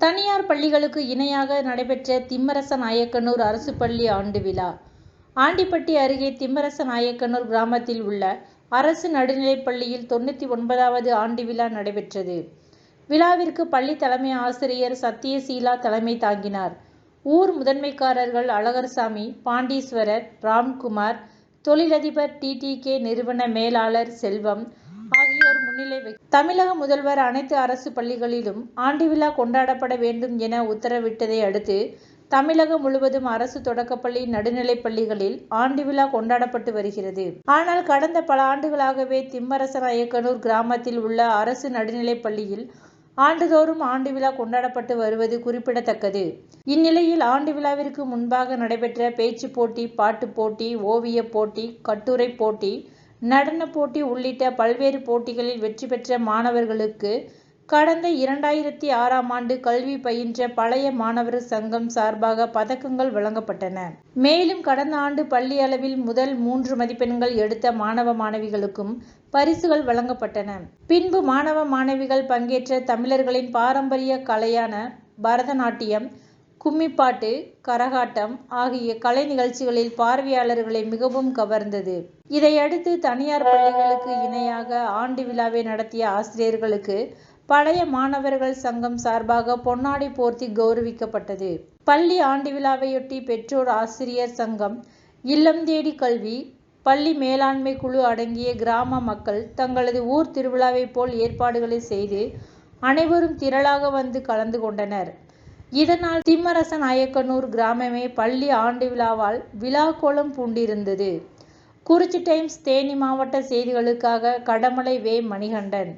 தனியார் பள்ளிகளுக்கு இணையாக நடைபெற்ற திம்மரச நாயக்கனூர் அரசு பள்ளி ஆண்டு விழா ஆண்டிப்பட்டி அருகே திம்மரச நாயக்கனூர் கிராமத்தில் உள்ள அரசு நடுநிலைப் பள்ளியில் தொண்ணூற்றி ஒன்பதாவது ஆண்டு விழா நடைபெற்றது. விழாவிற்கு பள்ளி தலைமை ஆசிரியர் சத்தியசீலா தலைமை தாங்கினார். ஊர் முதன்மைக்காரர்கள் அழகர்சாமி, பாண்டீஸ்வரர், ராம்குமார், தொழிலதிபர் டிடி கே. நிறுவன மேலாளர் செல்வம் முன்னிலை வகித்தனர். தமிழக முதல்வர் அனைத்து அரசு பள்ளிகளிலும் ஆண்டு விழா கொண்டாடப்பட வேண்டும் என உத்தரவிட்டதை அடுத்து தமிழகம் முழுவதும் அரசு தொடக்கப்பள்ளி, நடுநிலைப் பள்ளிகளில் ஆண்டு விழா கொண்டாடப்பட்டு வருகிறது. ஆனால் கடந்த பல ஆண்டுகளாகவே திம்மரசநாயக்கனூர் கிராமத்தில் உள்ள அரசு நடுநிலைப் பள்ளியில் ஆண்டுதோறும் ஆண்டு விழா கொண்டாடப்பட்டு வருவது குறிப்பிடத்தக்கது. இந்நிலையில் ஆண்டு விழாவிற்கு முன்பாக நடைபெற்ற பேச்சு போட்டி, பாட்டு போட்டி, ஓவியப் போட்டி, கட்டுரை போட்டி, நடன போட்டி உள்ளிட்ட பல்வேறு போட்டிகளில் வெற்றி பெற்ற மாணவர்களுக்கு கடந்த இரண்டாயிரத்தி ஆறாம் ஆண்டு கல்வி பயின்ற பழைய மாணவர் சங்கம் சார்பாக பதக்கங்கள் வழங்கப்பட்டன. மேலும் கடந்த ஆண்டு பள்ளி அளவில் முதல் மூன்று மதிப்பெண்கள் எடுத்த மாணவ, மாணவிகளுக்கும் பரிசுகள் வழங்கப்பட்டன. பின்பு மாணவ, மாணவிகள் பங்கேற்ற தமிழர்களின் பாரம்பரிய கலையான பரதநாட்டியம், கும்மிப்பாட்டு, கரகாட்டம் ஆகிய கலை நிகழ்ச்சிகளில் பார்வையாளர்களை மிகவும் கவர்ந்தது. இதையடுத்து தனியார் பள்ளிகளுக்கு இணையாக ஆண்டு விழாவை நடத்திய ஆசிரியர்களுக்கு பழைய மாணவர்கள் சங்கம் சார்பாக பொன்னாடை போர்த்தி கௌரவிக்கப்பட்டது பள்ளி ஆண்டு விழாவையொட்டி பெற்றோர் ஆசிரியர் சங்கம், இல்லம் தேடி கல்வி, பள்ளி மேலாண்மை குழு அடங்கிய கிராம மக்கள் தங்களது ஊர் திருவிழாவை போல் ஏற்பாடுகளை செய்து அனைவரும் திரளாக வந்து கலந்து கொண்டனர். இதனால் திம்மரசநாயக்கனூர் கிராமமே பள்ளி ஆண்டு விழாவால் விழாக்கோலம் பூண்டிருந்தது. குறிச்சி டைம்ஸ் தேனி மாவட்ட செய்திகளுக்காக கடமலை வே. மணிகண்டன்.